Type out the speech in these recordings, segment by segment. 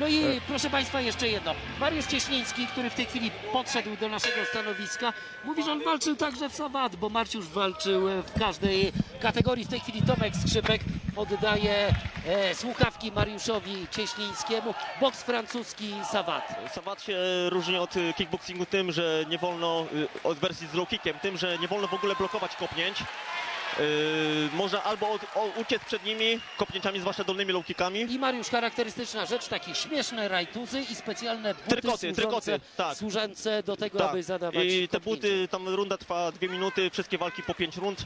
No i proszę Państwa, jeszcze jedno. Mariusz Cieśliński, który w tej chwili podszedł do naszego stanowiska, mówi, że on walczył także w Sabat, bo Marciusz walczył e, w każdej kategorii. W tej chwili Tomek Skrzypek oddaje e, słuchawki Mariuszowi Cieślińskiemu. Boks francuski Sabat. Sabat się różni od y, kickboxingu tym, że nie wolno, od wersji z low kickiem, tym, że nie wolno w ogóle blokować kopnięć. Y, Można albo od, o, uciec przed nimi, kopnięciami, zwłaszcza dolnymi low kickami. I Mariusz, charakterystyczna rzecz, takie śmieszne rajtuzy i specjalne buty Trykoty, służące, trykoty, tak. służące do tego, Tak. aby zadawać I te kopnięcia. buty, tam runda trwa dwie minuty, wszystkie walki po pięć rund.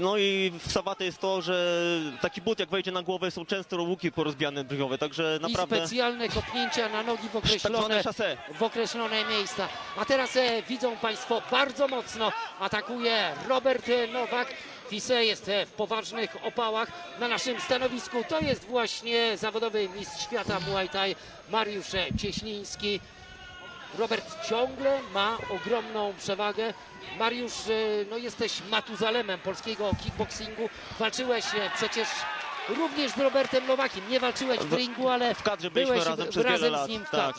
No i w Sabatę jest to, że taki but jak wejdzie na głowę są często łuki porozbijane brwiowe, także I naprawdę specjalne kopnięcia na nogi w tak zwane określone szase. w określone miejsca. A teraz e, widzą Państwo, bardzo mocno atakuje Robert e, Nowak. Fise jest e, w poważnych opałach na naszym stanowisku. To jest właśnie zawodowy mistrz świata Muay Thai Mariusz Cieśliński. Robert ciągle ma ogromną przewagę. Mariusz, e, no jesteś Matuzalemem polskiego kickboxingu. Walczyłeś e, przecież również z Robertem Nowakiem. Nie walczyłeś w ringu, ale W kadrze byliśmy byłeś razem przez wiele razem lat. z nim w tak.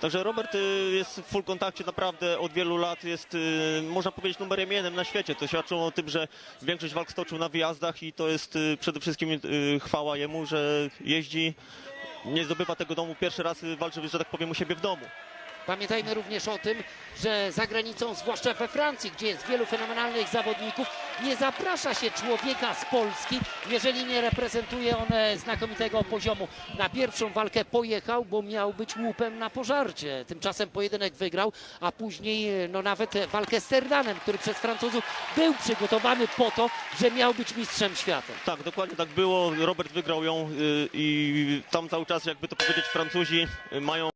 Także Robert y, jest w full kontakcie naprawdę od wielu lat, jest y, można powiedzieć numerem jeden na świecie. To świadczy o tym, że większość walk stoczył na wyjazdach i to jest y, przede wszystkim chwała jemu, że jeździ, nie zdobywa tego domu pierwszy raz, walczy, że tak powiem, u siebie w domu. Pamiętajmy również o tym, że za granicą, zwłaszcza we Francji, gdzie jest wielu fenomenalnych zawodników, nie zaprasza się człowieka z Polski, jeżeli nie reprezentuje on e, znakomitego poziomu. Na pierwszą walkę pojechał, bo miał być łupem na pożarcie. Tymczasem pojedynek wygrał, a później e, no nawet walkę z Serdanem, który przez Francuzów był przygotowany po to, że miał być mistrzem świata. Tak, dokładnie tak było. Robert wygrał ją y, i tam cały czas, jakby to powiedzieć, Francuzi y, mają